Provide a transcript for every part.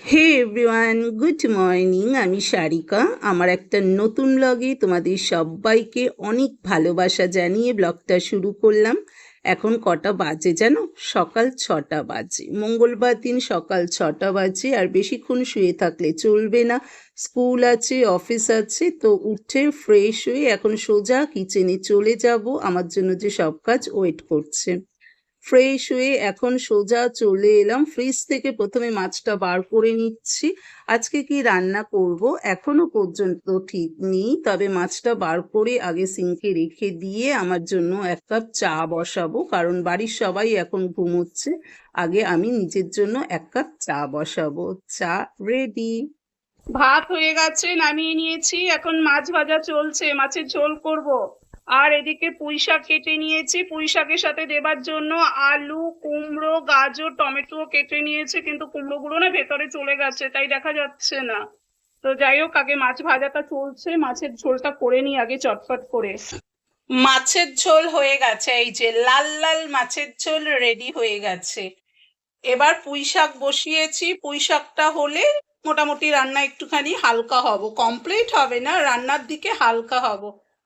হে everyone good morning আমি সারিকা। আমার একটা নতুন ব্লগে তোমাদের সবাইকে অনেক ভালোবাসা জানিয়ে ব্লগটা শুরু করলাম। এখন কটা বাজে জানো? সকাল ছটা বাজে। মঙ্গলবার দিন সকাল ছটা বাজে আর বেশিক্ষণ শুয়ে থাকলে চলবে না। স্কুল আছে, অফিস আছে, তো উঠে ফ্রেশ হয়ে এখন সোজা কিচেনে চলে যাব। আমার জন্য যে সব কাজ ওয়েট করছে। ফ্রেশ হয়ে এখন সোজা চলে এলাম। ফ্রিজ থেকে প্রথমে মাছটা বার করে নিচ্ছি। আজকে কি রান্না করব এখনও পর্যন্ত ঠিক নেই। তবে মাছটা বার করে আগে সিঙ্কে রেখে দিয়ে আমার জন্য এক কাপ চা বসাবো। কারণ বাড়ির সবাই এখন ঘুমোচ্ছে। আগে আমি নিজের জন্য এক কাপ চা বসাবো। চা রেডি ভাত হয়ে গেছে, নামিয়ে নিয়েছি। এখন মাছ ভাজা চলছে। মাছের ঝোল করব। আর এদিকে পুঁই শাক কেটে নিয়েছি। পুঁই শাকের সাথে দেবার জন্য আলু, কুমড়ো, গাজর টমেটো কেটে নিয়েছি, কিন্তু কুমড়োগুলো না ভেতরে চলে গেছে, তাই দেখা যাচ্ছে না। তো যাই হোক, আগে মাছ ভাজাটা চলছে। মাছের ঝোলটা করে নিই আগে চটপট করে। মাছের ঝোল হয়ে গেছে, এই যে লাল লাল মাছের ঝোল রেডি হয়ে গেছে। এবার পুঁই শাক বসিয়েছি। পুঁই শাকটা হলে মোটামুটি রান্না একটুখানি হালকা হব। কমপ্লিট হবে না, রান্নার দিকে হালকা হব।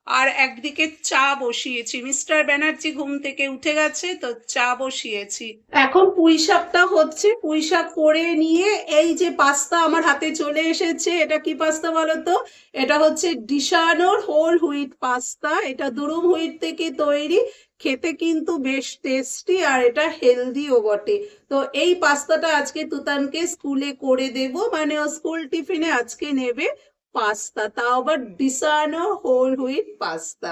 আর একদিকে চা বসিয়েছি। মিস্টার ব্যানার্জি ঘুম থেকে উঠে গেছে, তো চা বসিয়েছি। এখন পুঁই শাকটা হচ্ছে পুঁই শাক করে নিয়ে এই যে পাস্তা আমার হাতে চলে এসেছে, এটা কি পাস্তা বলো তো এটা হচ্ছে ডিশানোর হোল হুইট পাস্তা। এটা দুরুম হুইট থেকে তৈরি, খেতে কিন্তু বেশ টেস্টি আর এটা হেলদিও বটে। তো এই পাস্তাটা আজকে তুতানকে স্কুলে করে দেব মানে ও স্কুল টিফিনে আজকে নেবে। পাস্তা, তাও আবার ডিসানো হোল হুইট পাস্তা।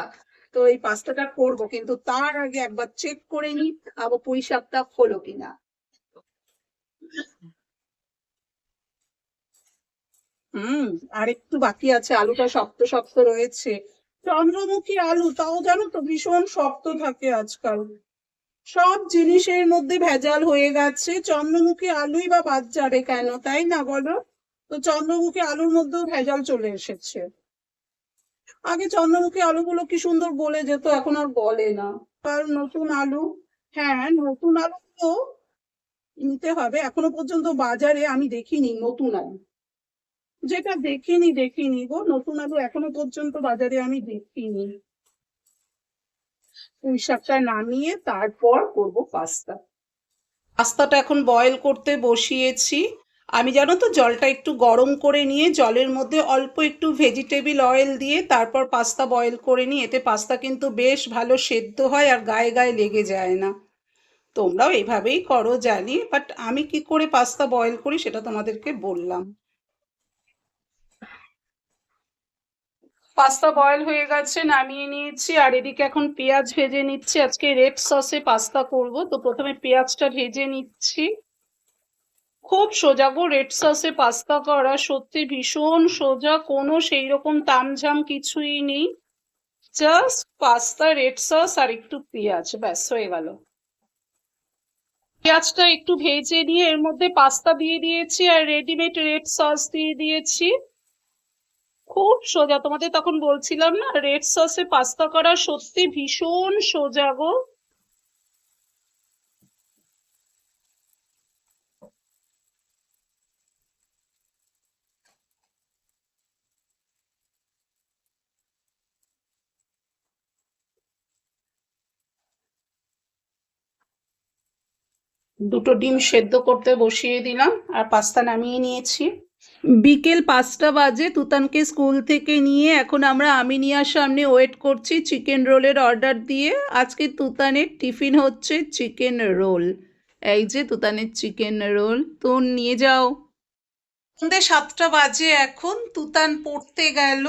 তো এই পাস্তাটা করব, কিন্তু তার আগে একবার চেক করে নি আবার পুঁই শাকটা হলো কিনা। হুম আর একটু বাকি আছে, আলুটা শক্ত শক্ত রয়েছে। চন্দ্রমুখী আলু, তাও জানো তো ভীষণ শক্ত থাকে আজকাল। সব জিনিসের মধ্যে ভেজাল হয়ে গেছে, চন্দ্রমুখী আলুই বা বাদ যাবে কেন, তাই না বলো? তো চন্দ্রমুখী আলুর মধ্যেও ভেজাল চলে এসেছে। আগে চন্দ্রমুখী আলুগুলো কি সুন্দর বলে যেত, এখন আর বলে না। আর নতুন আলু হ্যাঁ নতুন আলু তো নিতে হবে। এখনও পর্যন্ত বাজারে আমি দেখিনি নতুন আলু। যেটা দেখিনি দেখিনি গো, নতুন আলু এখনও পর্যন্ত বাজারে আমি দেখিনি। পুঁই শাকটা নামিয়ে তারপর করব পাস্তা। পাস্তাটা এখন বয়েল করতে বসিয়েছি। আমি জানো তো জলটা একটু গরম করে নিয়ে জলের মধ্যে অল্প একটু ভেজিটেবিল অয়েল দিয়ে তারপর পাস্তা বয়েল করে নিই এতে পাস্তা কিন্তু বেশ ভালো সেদ্ধ হয় আর গায়ে গায়ে লেগে যায় না। তোমরাও এইভাবেই করো জানি বাট আমি কি করে পাস্তা বয়েল করি সেটা তোমাদেরকে বললাম। পাস্তা বয়েল হয়ে গেছে, নামিয়ে নিয়েছি, আর এদিকে এখন পেঁয়াজ ভেজে নিচ্ছি। আজকে রেড সসে পাস্তা করব, তো প্রথমে পেঁয়াজটা ভেজে নিচ্ছি। খুব সোজা গো রেড সসে পাস্তা করা সত্যি ভীষণ সোজা, কোনো সেই রকম তামঝাম কিছুই নেই। জাস্ট পাস্তা রেড সস আর একটু পেঁয়াজ, ব্যাস, হয়ে গেল। পেঁয়াজটা একটু ভেজে নিয়ে এর মধ্যে পাস্তা দিয়ে দিয়েছি আর রেডিমেড রেড সস দিয়ে দিয়েছি। খুব সোজা, তোমাদের তখন বলছিলাম না রেড সসে পাস্তা করা সত্যি ভীষণ সোজা গো। দুটো ডিম সেদ্ধ করতে বসিয়ে দিলাম, আর পাস্তা নামিয়ে নিয়েছি। বিকেল পাঁচটা বাজে, তুতানকে স্কুল থেকে নিয়ে এখন আমরা আমিনিয়ার সামনে ওয়েট করছি চিকেন রোলের অর্ডার দিয়ে। আজকে তুতানের টিফিন হচ্ছে চিকেন রোল। এই যে তুতানের চিকেন রোল তুন নিয়ে যাও। সন্ধ্যে সাতটা বাজে এখন, তুতান পড়তে গেল।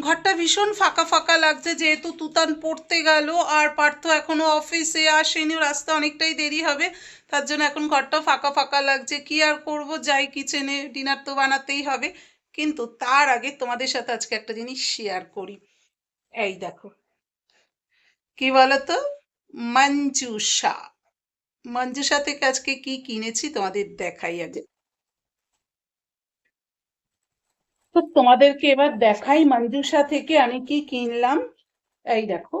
ঘরটা ভীষণ ফাঁকা ফাঁকা লাগছে, যেহেতু তুতান পড়তে গেল, আর পার্থ এখনও অফিসে আসেনি, রাস্তা অনেকটাই দেরি হবে, তার জন্য এখন ঘরটা ফাঁকা ফাঁকা লাগছে। কি আর করব? যাই কিচেনে, ডিনার তো বানাতেই হবে। কিন্তু তার আগে তোমাদের সাথে আজকে একটা জিনিস শেয়ার করি। এই দেখো। কি বলতো? মঞ্জুষা। মঞ্জুষা থেকে আজকে কি কিনেছি তোমাদের দেখাই আগে। তো তোমাদেরকে এবার দেখাই মঞ্জুষা থেকে আমি কি কিনলাম। এই দেখো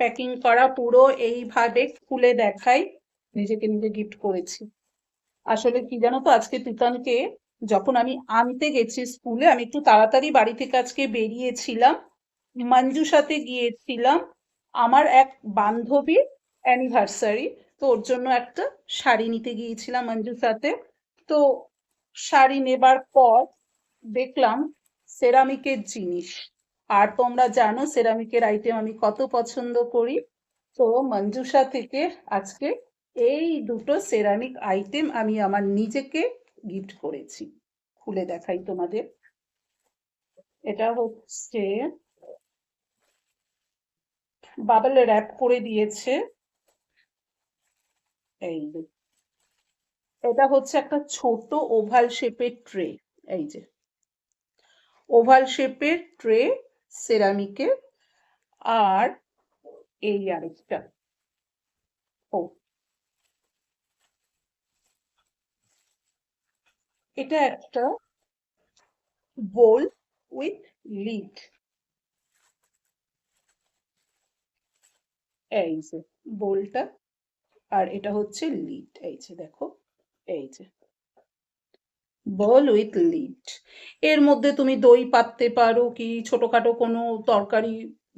প্যাকিং করা পুরো এইভাবে খুলে দেখাই। নিজেকে নিজে গিফট করেছি। আসলে কি জানো তো, আজকে তুতানকে যখন আমি আনতে গেছি স্কুলে, আমি একটু তাড়াতাড়ি বাড়ি থেকে আজকে বেরিয়েছিলাম মঞ্জুসাতে গিয়েছিলাম আমার এক বান্ধবীর অ্যানিভার্সারি তো ওর জন্য একটা শাড়ি নিতে গিয়েছিলাম মঞ্জুসাতে তো শাড়ি নেবার পর দেখলাম সেরামিকের জিনিস। আর তোমরা জানো সেরামিকের আইটেম আমি কত পছন্দ করি? তো মঞ্জুষা থেকে আজকে এই দুটো সেরামিক আইটেম আমি আমার নিজেকে গিফট করেছি। খুলে দেখাই তোমাদের। এটা হচ্ছে বাবল র্যাপ করে দিয়েছে। এই এটা হচ্ছে একটা ছোট ওভাল শেপের ট্রে এই যে। ওভাল শেপের ট্রে, সেরামিকের, আর এই আরেকটা। ও। এটা একটা বোল উইথ লিড। এই যে বোলটা, আর এটা হচ্ছে লিড। এই যে দেখো, এই যে। Bowl with lid. এর মধ্যে তুমি দই পাততে পারো কি, ছোটখাটো কোনো তরকারি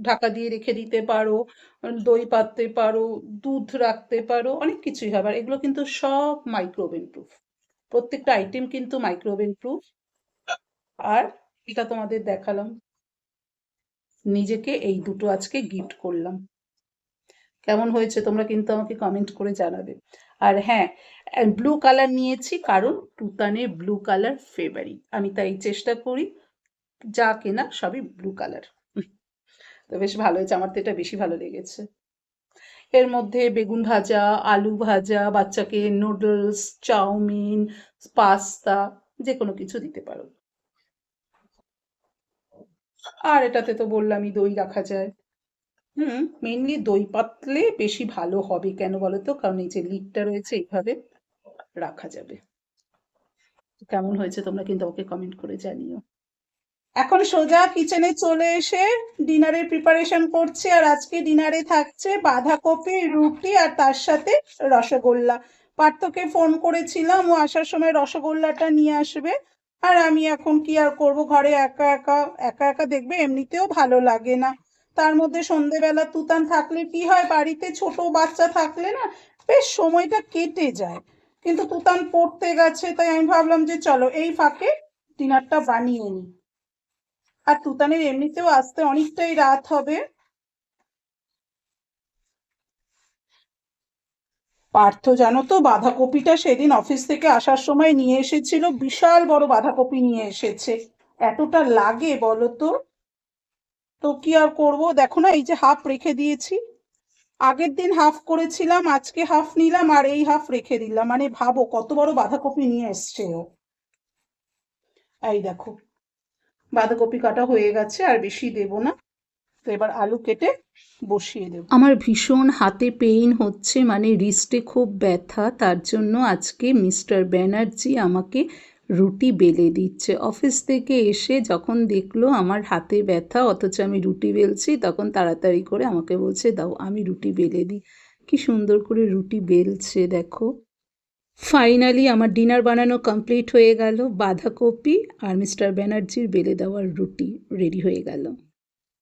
ঢাকা দিয়ে রেখে দিতে পারো, দই পাততে পারো, দুধ রাখতে পারো, অনেক কিছুই হবে। আর এগুলো কিন্তু সব মাইক্রোওভেন প্রুফ প্রত্যেকটা আইটেম কিন্তু মাইক্রোওভেন প্রুফ আর এটা তোমাদের দেখালাম। নিজেকে এই দুটো আজকে গিফট করলাম। কেমন হয়েছে তোমরা কিন্তু আমাকে কমেন্ট করে জানাবে। আর হ্যাঁ ব্লু কালার নিয়েছি কারণ তুতানের ব্লু কালার ফেভারিট আমি তাই চেষ্টা করি, যা কেনা সবই ব্লু কালার তো বেশ ভালো হয়েছে, আমার তো এটা বেশি ভালো লেগেছে। এর মধ্যে বেগুন ভাজা, আলু ভাজা, বাচ্চাকে নুডলস চাউমিন পাস্তা যে কোনো কিছু দিতে পারো। আর এটাতে তো বললামই দই রাখা যায়। হুম মেনলি দই পাতলে বেশি ভালো হবে কেন বলো তো কারণ এই যে লিডটা রয়েছে এইভাবে রাখা যাবে। কেমন হয়েছে তোমরা কিন্তু আমাকে কমেন্ট করে জানিও। এখন সোজা কিচেনে চলে এসে ডিনারের প্রিপারেশন করছে আর আজকে ডিনারে থাকছে বাঁধাকপি, রুটি আর তার সাথে রসগোল্লা। পার্থকে ফোন করেছিলাম, ও আসার সময় রসগোল্লাটা নিয়ে আসবে। আর আমি এখন কি আর করব? ঘরে একা একা একা একা দেখবে, এমনিতেও ভালো লাগে না। তার মধ্যে সন্ধেবেলা তুতান থাকলে কি হয়? বাড়িতে ছোট বাচ্চা থাকলে না, বেশ সময়টা কেটে যায়। কিন্তু তুতান পড়তে গেছে, তাই আমি ভাবলাম যে চলো এই ফাঁকে ডিনারটা বানিয়ে নিই। আর তুতানের এমনিতেও আসতে অনেকটাই রাত হবে। পার্থ, জানো তো, বাঁধাকপিটা সেদিন অফিস থেকে আসার সময় নিয়ে এসেছিল। বিশাল বড় বাঁধাকপি নিয়ে এসেছে। এতটা লাগে বলো তো? তো কি আর করব? দেখো না, এই যে হাফ রেখে দিয়েছি। আগের দিন হাফ করেছিলাম, আজকে হাফ নিলাম, আর এই হাফ রেখে দিলাম। মানে ভাবো, কত বড় বাঁধাকপি নিয়ে এসছে ও। এই দেখো, বাঁধাকপি কাটা হয়ে গেছে, আর বেশি দেব না। তো এবার আলু কেটে বসিয়ে দেব। আমার ভীষণ হাতে পেইন হচ্ছে মানে রিস্টে খুব ব্যথা। তার জন্য আজকে মিস্টার ব্যানার্জি আমাকে রুটি বেলে দিচ্ছে। অফিস থেকে এসে যখন দেখল আমার হাতে ব্যথা, অথচ আমি রুটি বেলছি, তখন তাড়াতাড়ি করে আমাকে বলছে, দাও, আমি রুটি বেলে দিই। কি সুন্দর করে রুটি বেলছে, দেখো। ফাইনালি আমার ডিনার বানানো কমপ্লিট হয়ে গেল। বাঁধাকপি আর মিস্টার ব্যানার্জির বেলে দেওয়ার রুটি রেডি হয়ে গেল।